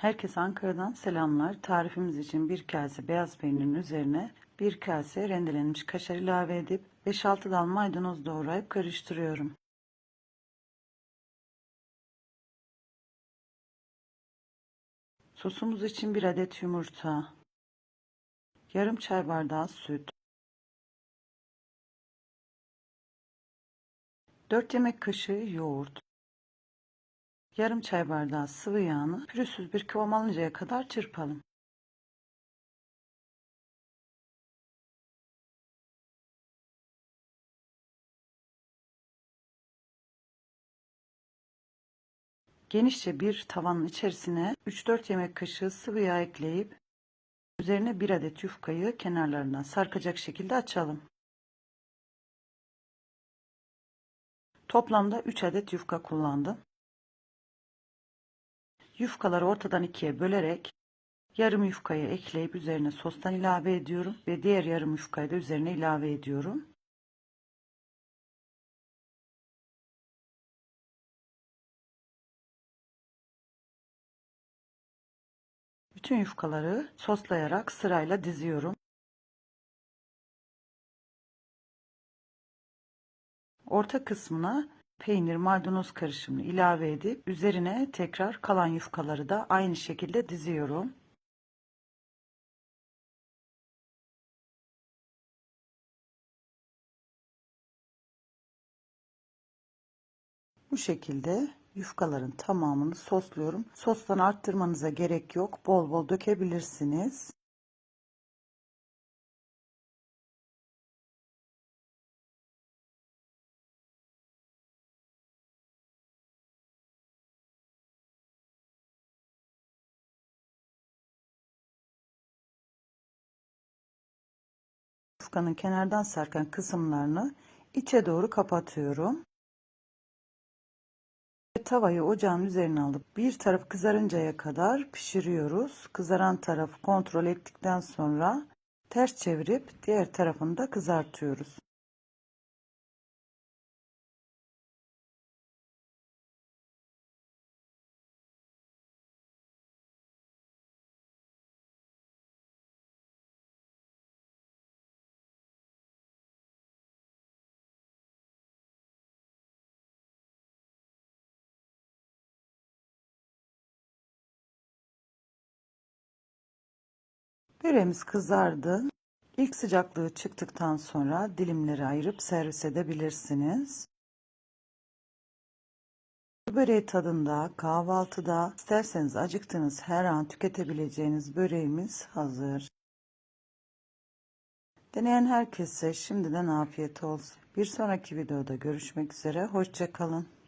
Herkese Ankara'dan selamlar. Tarifimiz için bir kase beyaz peynirin üzerine bir kase rendelenmiş kaşar ilave edip 5-6 dal maydanoz doğrayıp karıştırıyorum. Sosumuz için bir adet yumurta, yarım çay bardağı süt, 4 yemek kaşığı yoğurt, yarım çay bardağı sıvı yağını pürüzsüz bir kıvam alıncaya kadar çırpalım. Genişçe bir tavanın içerisine 3-4 yemek kaşığı sıvı yağ ekleyip üzerine bir adet yufkayı kenarlarından sarkacak şekilde açalım. Toplamda 3 adet yufka kullandım. Yufkaları ortadan ikiye bölerek yarım yufkayı ekleyip üzerine sostan ilave ediyorum ve diğer yarım yufkayı da üzerine ilave ediyorum. Bütün yufkaları soslayarak sırayla diziyorum. Orta kısmına peynir maydanoz karışımını ilave edip üzerine tekrar kalan yufkaları da aynı şekilde diziyorum. Bu şekilde yufkaların tamamını sosluyorum. Sostan arttırmanıza gerek yok. Bol bol dökebilirsiniz. Yufkanın kenardan sarkan kısımlarını içe doğru kapatıyorum. Tavayı ocağın üzerine alıp bir taraf kızarıncaya kadar pişiriyoruz. Kızaran tarafı kontrol ettikten sonra ters çevirip diğer tarafını da kızartıyoruz. Böreğimiz kızardı. İlk sıcaklığı çıktıktan sonra dilimleri ayırıp servis edebilirsiniz. Böreği tadında kahvaltıda isterseniz acıktığınız her an tüketebileceğiniz böreğimiz hazır. Deneyen herkese şimdiden afiyet olsun. Bir sonraki videoda görüşmek üzere. Hoşçakalın.